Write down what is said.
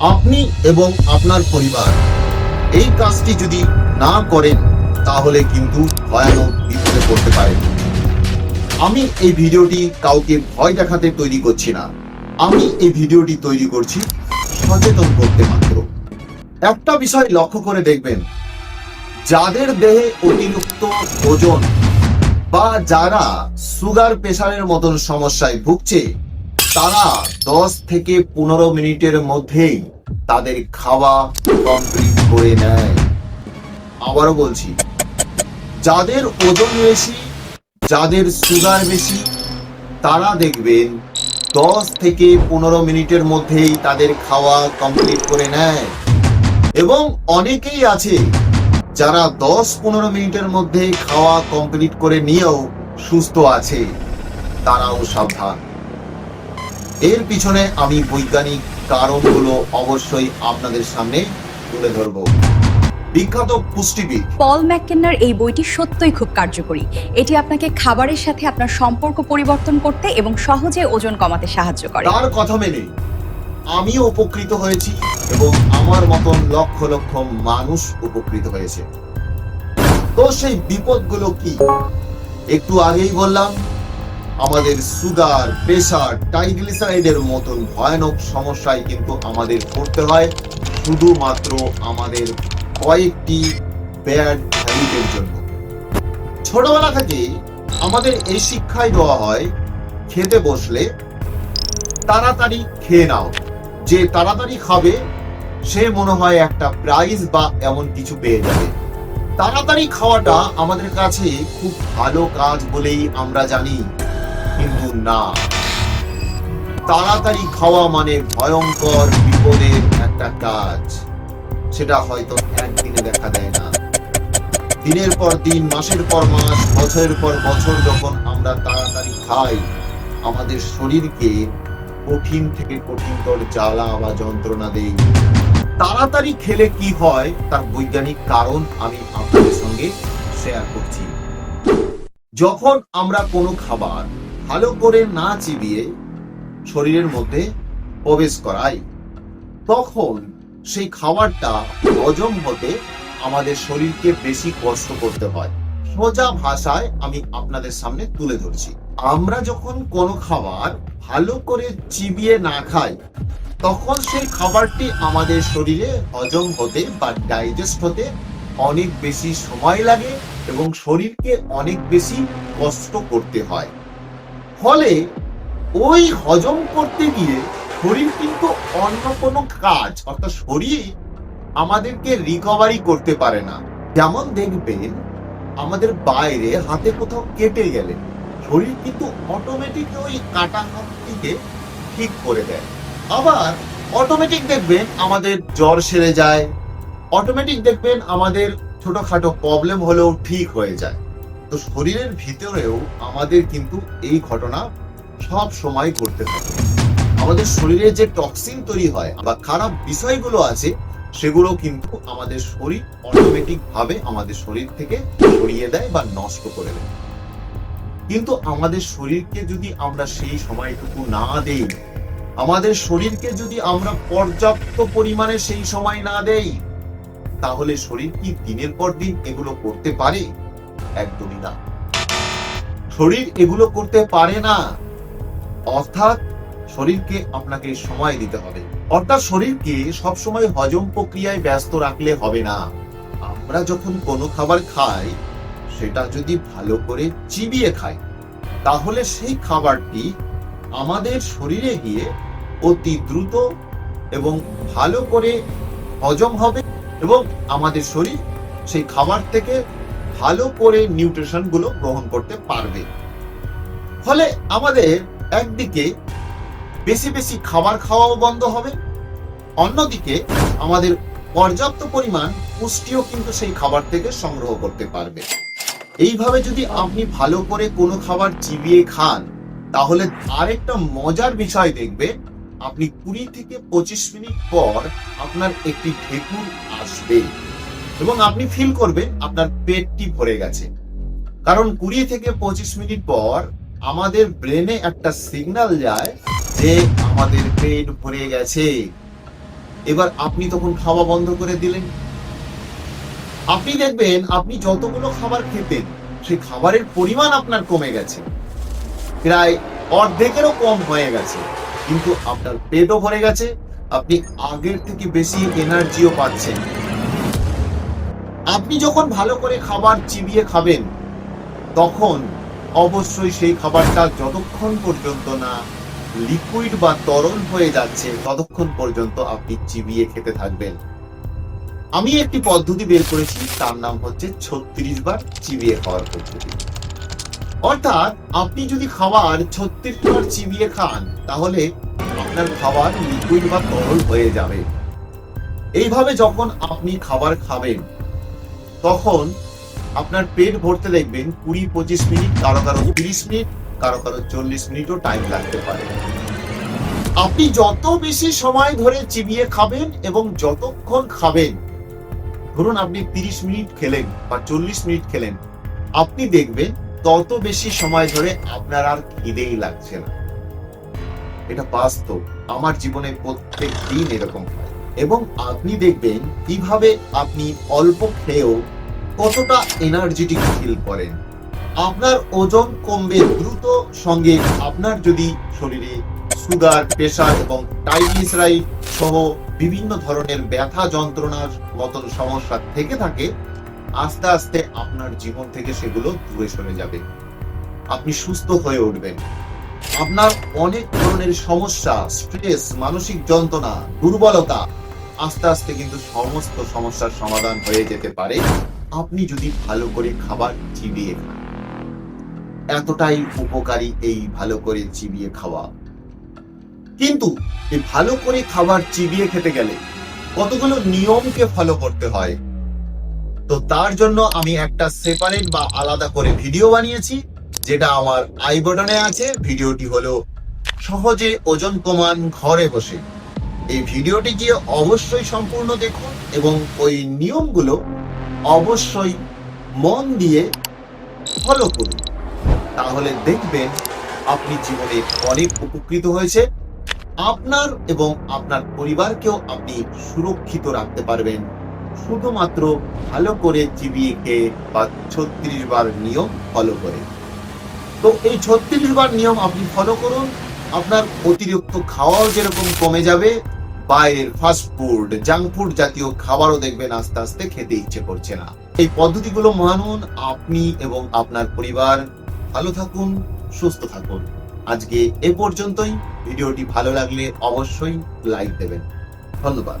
আপনি এবং আপনার পরিবার। এই কাজটি যদি না করেন, তাহলে কিন্তু ভয়ানক বিপদে পড়তে পারেন আমি এই ভিডিওটি কাউকে ভয় দেখাতে তৈরি করছি না। আমি এই ভিডিওটি তৈরি করছি সচেতন করতে মাত্র। একটা বিষয় লক্ষ্য করে দেখবেন। যাদের দেহে অতিরিক্ত ওজন বা যারা সুগার প্রেশারের মতন সমস্যায় ভুগছে তারা দশ থেকে পনেরো মিনিটের মধ্যেই তাদের খাওয়া কমপ্লিট করে নেয়। আবারও বলছি, যাদের ওজন বেশি, যাদের সুগার বেশি, তারা দেখবেন দশ থেকে পনেরো মিনিটের মধ্যেই তাদের খাওয়া কমপ্লিট করে নেয়। এবং অনেকেই আছে যারা দশ পনেরো মিনিটের মধ্যে খাওয়া কমপ্লিট করে নিয়েও সুস্থ আছে। তারাও সাবধান। এর পিছনে আমি বৈজ্ঞানিক কারণগুলো অবশ্যই আপনাদের সামনে তুলে ধরব। বিখ্যাত পুষ্টিবিদ। পল ম্যাককেন্নার এই বইটি সত্যই খুব কার্যকরী। এটি আপনাকে খাবারের সাথে আপনার সম্পর্ক পরিবর্তন করতে এবং সহজে ওজন কমাতে সাহায্য করে। তার কথা মেনে আমিও উপকৃত হয়েছি এবং আমার মতন লক্ষ লক্ষ মানুষ উপকৃত হয়েছে। তো সেই বিপদগুলো কি? একটু আগেই বললাম আমাদের সুগার, প্রেসার ট্রাইগ্লিসারাইডের মতন ভয়ানক সমস্যায় কিন্তু আমাদের পড়তে হয়। শুধুমাত্র আমাদের কয়েকটি ব্যাড হ্যাবিটের জন্য। ছোটবেলা থেকে আমাদের এই শিক্ষাই দেওয়া হয়, খেতে বসলে তাড়াতাড়ি খেয়ে নাও। যে তাড়াতাড়ি খাবে, সে মনে হয় একটা প্রাইজ বা এমন কিছু পেয়ে যাবে। তাড়াতাড়ি খাওয়াটা আমাদের কাছে খুব ভালো কাজ বলেই আমরা জানি। কিন্তু না। তাড়াতাড়ি খাওয়া মানে ভয়ঙ্কর বিপদের একটা কাজ। সেটা হয়তো একদিনে দেখা দেয় না। দিনের পর দিন, মাসের পর মাস, বছরের পর বছর যখন আমরা তাড়াতাড়ি খাই, আমাদের শরীরকে কঠিন থেকে কঠিনতর জ্বালা বা যন্ত্রণা দেই তাড়াতাড়ি খেলে কি হয়? তার বৈজ্ঞানিক কারণ আমি আপনাদের সঙ্গে শেয়ার করছি। যখন আমরা কোনো খাবার ভালো করে না চিবিয়ে শরীরের মধ্যে প্রবেশ করাই। তখন সেই খাবারটা হজম হতে আমাদের শরীরকে বেশি কষ্ট করতে হয়। সোজা ভাষায় আমি আপনাদের সামনে তুলে ধরছি। আমরা যখন কোনো খাবার ভালো করে চিবিয়ে না খাই, তখন সেই খাবারটি আমাদের শরীরে হজম হতে বা ডাইজেস্ট হতে অনেক বেশি সময় লাগে এবং শরীরকে অনেক বেশি কষ্ট করতে হয়। ফলে ওই হজম করতে গিয়ে শরীর কিন্তু অন্য কোনো কাজ, অর্থাৎ শরীর আমাদেরকে রিকভারি করতে পারে না। যেমন দেখবেন, আমাদের বাইরে হাতে কোথাও কেটে গেলে শরীর কিন্তু অটোমেটিক ওই কাটা হাতটিকে ঠিক করে দেয়। আবার অটোমেটিক দেখবেন আমাদের জ্বর সেরে যায় অটোমেটিক দেখবেন আমাদের ছোটখাটো প্রবলেম হলেও ঠিক হয়ে যায়। তো শরীরের ভিতরেও আমাদের কিন্তু এই ঘটনা সব সময় ঘটতে থাকে। আমাদের শরীরে যে টক্সিন তৈরি হয় বা খারাপ বিষয়গুলো আছে, সেগুলো কিন্তু আমাদের শরীর অটোমেটিক ভাবে আমাদের শরীর থেকে সরিয়ে দেয় বা নষ্ট করে দেয়। কিন্তু আমাদের শরীরকে যদি আমরা সেই সময়টুকু না দেই, আমাদের শরীরকে যদি আমরা পর্যাপ্ত পরিমাণে সেই সময় না দেই, তাহলে শরীর কি দিনের পর দিন এগুলো করতে পারে? একদমই না। শরীর এগুলো করতে পারে না। অর্থাৎ শরীরকে আপনাকে সময় দিতে হবে। অর্থাৎ শরীরকে সবসময় হজম প্রক্রিয়ায় ব্যস্ত রাখলে হবে না। আমরা যখন কোনো খাবার খাই, সেটা যদি ভালো করে চিবিয়ে খাই, তাহলে সেই খাবারটি আমাদের শরীরে গিয়ে অতি দ্রুত এবং ভালো করে হজম হবে এবং আমাদের শরীর সেই খাবার থেকে ভালো করে নিউট্রিশনগুলো গ্রহণ করতে পারবে। ফলে আমাদের একদিকে বেশি বেশি খাবার খাওয়াও বন্ধ হবে, অন্যদিকে আমাদের পর্যাপ্ত পরিমাণ পুষ্টিও কিন্তু সেই খাবার থেকে সংগ্রহ করতে পারবে। এইভাবে যদি আপনি ভালো করে কোনো খাবার চিবিয়ে খান, তাহলে আরেকটা মজার বিষয় দেখবে আপনি কুড়ি থেকে পঁচিশ মিনিট পর আপনার একটি ঢেকুর আসবে। এবং আপনি ফিল করবেন, আপনার পেটটি ভরে গেছে। কারণ কুড়ি থেকে পঁচিশ মিনিট পর আমাদের ব্রেনে একটা সিগন্যাল যায় যে আমাদের পেট ভরে গেছে। এবার আপনি তখন খাওয়া বন্ধ করে দিলেন। আপনি দেখবেন, আপনি যতগুলো খাবার খেতেন, সেই খাবারের পরিমাণ আপনার কমে গেছে। প্রায় অর্ধেকেরও কম হয়ে গেছে। কিন্তু আপনার পেটও ভরে গেছে। আপনি আগের থেকে বেশি এনার্জিও পাচ্ছেন। আপনি যখন ভালো করে খাবার চিবিয়ে খাবেন, তখন অবশ্যই সেই খাবারটা যতক্ষণ পর্যন্ত না লিকুইড বা তরল হয়ে যাচ্ছে, ততক্ষণ পর্যন্ত আপনি চিবিয়ে খেতে থাকবেন। আমি একটি পদ্ধতি বের করেছি, তার নাম হচ্ছে ছত্রিশ বার চিবিয়ে খাওয়ার পদ্ধতি। অর্থাৎ আপনি যদি খাবার ছত্রিশ বার চিবিয়ে খান, তাহলে আপনার খাবার লিকুইড বা তরল হয়ে যাবে। এইভাবে যখন আপনি খাবার খাবেন তখন আপনার পেট ভরতে দেখবেন কুড়ি পঁচিশ মিনিট, কারও কারও তিরিশ মিনিট, কারও কারও চল্লিশ মিনিটও টাইম লাগতে পারে। আপনি যত বেশি সময় ধরে চিবিয়ে খাবেন এবং যতক্ষণ খাবেন, ধরুন আপনি তিরিশ মিনিট খেলেন বা চল্লিশ মিনিট খেলেন, আপনি দেখবেন তত বেশি সময় ধরে আপনার আর খিদেই লাগছে না। এটা বাস্তব। আমার জীবনে প্রত্যেক দিন এরকম হয়। এবং আপনি দেখবেন কীভাবে আপনি অল্প খেয়েও কতটা এনার্জেটিক ফিল করেন। আপনার ওজন কমবে দ্রুত, সঙ্গে আপনার যদি শরীরে সুগার প্রেশার এবং ট্রাইগ্লিসারাইড সহ বিভিন্ন ধরনের ব্যথা যন্ত্রণার মতন সমস্যা থেকে থাকে, আস্তে আস্তে আপনার জীবন থেকে সেগুলো দূরে সরে যাবে। আপনি সুস্থ হয়ে উঠবেন। আপনার অনেক ধরনের সমস্যা স্ট্রেস মানসিক যন্ত্রণা, দুর্বলতা আস্তে আস্তে কিন্তু সমস্ত সমস্যার সমাধান হয়ে যেতে পারে। আপনি যদি ভালো করে খাবার চিবিয়ে খান, এতটাই উপকারী এই ভালো করে চিবিয়ে খাওয়া। কিন্তু এই ভালো করে খাবার চিবিয়ে খেতে গেলে কতগুলো নিয়মকে ফলো করতে হয়? তো তার জন্য আমি একটা সেপারেট বা আলাদা করে ভিডিও বানিয়েছি, যেটা আমার আই বটনে আছে। ভিডিওটি হলো সহজে ওজন কমান ঘরে বসে। এই ভিডিওটি গিয়ে অবশ্যই সম্পূর্ণ দেখুন এবং ওই নিয়মগুলো অবশ্যই মন দিয়ে ফলো করুন। তাহলে দেখবেন আপনি জীবনে অনেক উপকৃত হয়েছে। আপনার এবং আপনার পরিবারকেও আপনি সুরক্ষিত রাখতে পারবেন। শুধুমাত্র ভালো করে চিবিয়ে খেয়ে বা ছত্রিশ বার নিয়ম ফলো করে। তো এই ছত্রিশ বার নিয়ম আপনি ফলো করুন। আপনার অতিরিক্ত খাওয়াও যেরকম কমে যাবে বাইরের ফাস্টফুড জাঙ্ক ফুড জাতীয় খাবারও দেখবেন আস্তে আস্তে খেতে ইচ্ছে করছে না। এই পদ্ধতিগুলো মানুন আপনি এবং আপনার পরিবার। ভালো থাকুন, সুস্থ থাকুন। আজকে এ পর্যন্তই। ভিডিওটি ভালো লাগলে অবশ্যই লাইক দেবেন। ধন্যবাদ।